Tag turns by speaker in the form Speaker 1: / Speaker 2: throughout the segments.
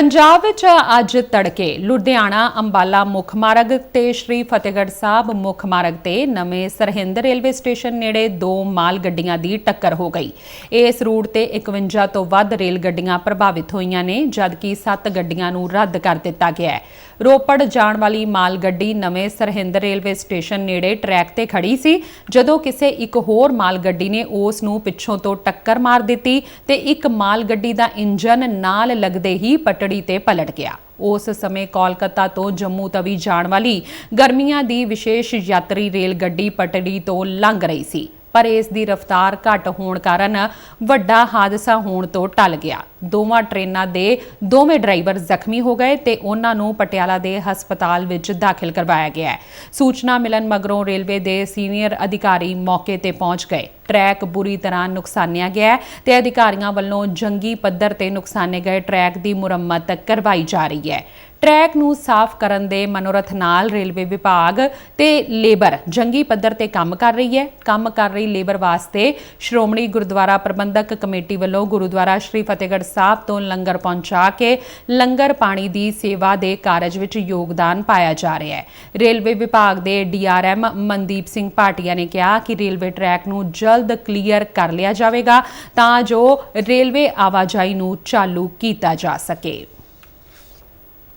Speaker 1: ਪੰਜਾਬ ਵਿੱਚ ਅੱਜ ਤੜਕੇ ਲੁਧਿਆਣਾ ਅੰਬਾਲਾ ਮੁੱਖ ਮਾਰਗ ਤੇ ਸ਼੍ਰੀ ਫਤਿਹਗੜ੍ਹ ਸਾਹਿਬ ਮੁੱਖ ਮਾਰਗ ਤੇ ਨਵੇਂ ਸਰਹਿੰਦ ਰੇਲਵੇ ਸਟੇਸ਼ਨ ਨੇੜੇ ਦੋ ਮਾਲ ਗੱਡੀਆਂ ਦੀ ਟੱਕਰ ਹੋ ਗਈ। ਇਸ ਰੂਟ ਤੇ 51 ਤੋਂ ਵੱਧ ਰੇਲ ਗੱਡੀਆਂ ਪ੍ਰਭਾਵਿਤ ਹੋਈਆਂ ਨੇ, ਜਦਕਿ 7 ਗੱਡੀਆਂ ਨੂੰ ਰੱਦ ਕਰ ਦਿੱਤਾ ਗਿਆ ਹੈ। ਰੋਪੜ ਜਾਣ ਵਾਲੀ ਮਾਲ ਗੱਡੀ ਨਵੇਂ ਸਰਹਿੰਦ ਰੇਲਵੇ ਸਟੇਸ਼ਨ ਨੇੜੇ ਟਰੈਕ ਤੇ ਖੜੀ ਸੀ, ਜਦੋਂ ਕਿਸੇ ਇੱਕ ਹੋਰ ਮਾਲ ਗੱਡੀ ਨੇ ਉਸ ਨੂੰ ਪਿੱਛੋਂ ਤੋਂ ਟੱਕਰ ਮਾਰ ਦਿੱਤੀ ਤੇ ਇੱਕ ਮਾਲ ਗੱਡੀ ਦਾ ਇੰਜਨ ਨਾਲ ਲੱਗਦੇ ਹੀ ਪਟੜੀ ਤੇ ਪਲਟ ਗਿਆ। ਉਸ ਸਮੇਂ ਕੋਲਕਾਤਾ ਤੋਂ ਜੰਮੂ ਤਵੀ ਜਾਣ ਵਾਲੀ ਗਰਮੀਆਂ ਦੀ ਵਿਸ਼ੇਸ਼ ਯਾਤਰੀ ਰੇਲ ਗੱਡੀ ਪਟੜੀ ਤੋਂ ਲੰਘ ਰਹੀ ਸੀ, ਪਰ ਇਸ ਦੀ ਰਫ਼ਤਾਰ ਘੱਟ ਹੋਣ ਕਾਰਨ ਵੱਡਾ ਹਾਦਸਾ ਹੋਣ ਤੋਂ ਟਲ ਗਿਆ। ਦੋਵਾਂ ਟ੍ਰੇਨਾਂ ਦੇ ਦੋਵੇਂ ਡਰਾਈਵਰ ਜ਼ਖਮੀ ਹੋ ਗਏ ਤੇ ਉਹਨਾਂ ਨੂੰ ਪਟਿਆਲਾ ਦੇ ਹਸਪਤਾਲ ਵਿੱਚ ਦਾਖਲ ਕਰਵਾਇਆ ਗਿਆ ਹੈ। ਸੂਚਨਾ ਮਿਲਣ ਮਗਰੋਂ ਰੇਲਵੇ ਦੇ ਸੀਨੀਅਰ ਅਧਿਕਾਰੀ ਮੌਕੇ ਤੇ ਪਹੁੰਚ ਗਏ। ਟਰੈਕ ਬੁਰੀ ਤਰ੍ਹਾਂ ਨੁਕਸਾਨਿਆ ਗਿਆ ਹੈ ਤੇ ਅਧਿਕਾਰੀਆਂ ਵੱਲੋਂ ਜੰਗੀ ਪੱਧਰ ਤੇ ਨੁਕਸਾਨੇ ਗਏ ਟਰੈਕ ਦੀ ਮੁਰੰਮਤ ਕਰਵਾਈ ਜਾ ਰਹੀ ਹੈ। ਟਰੈਕ ਨੂੰ ਸਾਫ਼ ਕਰਨ ਦੇ ਮਨੋਰਥ ਨਾਲ ਰੇਲਵੇ ਵਿਭਾਗ ਤੇ ਲੇਬਰ ਜੰਗੀ ਪੱਧਰ ਤੇ ਕੰਮ ਕਰ ਰਹੀ ਹੈ। ਕੰਮ ਕਰ ਰਹੀ ਲੇਬਰ ਵਾਸਤੇ ਸ਼੍ਰੋਮਣੀ ਗੁਰਦੁਆਰਾ ਪ੍ਰਬੰਧਕ ਕਮੇਟੀ ਵੱਲੋਂ ਗੁਰਦੁਆਰਾ ਸ਼੍ਰੀ ਫਤਿਹਗੜ੍ਹ ਸਾਹਿਬ ਤੋਂ ਲੰਗਰ ਪਹੁੰਚਾ ਕੇ ਲੰਗਰ ਪਾਣੀ ਦੀ ਸੇਵਾ ਦੇ ਕਾਰਜ ਵਿੱਚ ਯੋਗਦਾਨ ਪਾਇਆ ਜਾ ਰਿਹਾ ਹੈ ਰੇਲਵੇ ਵਿਭਾਗ ਦੇ ਡੀਆਰਐਮ ਮਨਦੀਪ ਸਿੰਘ ਭਾਟੀਆ ਨੇ ਕਿਹਾ ਕਿ ਰੇਲਵੇ ਟਰੈਕ ਨੂੰ ਜਲਦ ਕਲੀਅਰ ਕਰ ਲਿਆ ਜਾਵੇਗਾ ਤਾਂ ਜੋ ਰੇਲਵੇ ਆਵਾਜਾਈ ਨੂੰ ਚਾਲੂ ਕੀਤਾ ਜਾ ਸਕੇ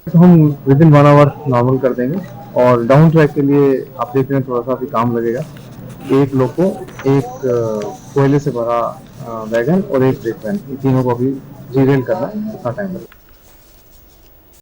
Speaker 2: तो हम within one hour normal कर देंगे और डाउन ट्रैक के लिए आप देख रहे हैं थोड़ा सा अभी काम लगेगा एक लोको एक अ, कोयले से भरा अ, वैगन और एक ब्रेक वैन इन तीनों को अभी रीरेल करना है उतना टाइम लगेगा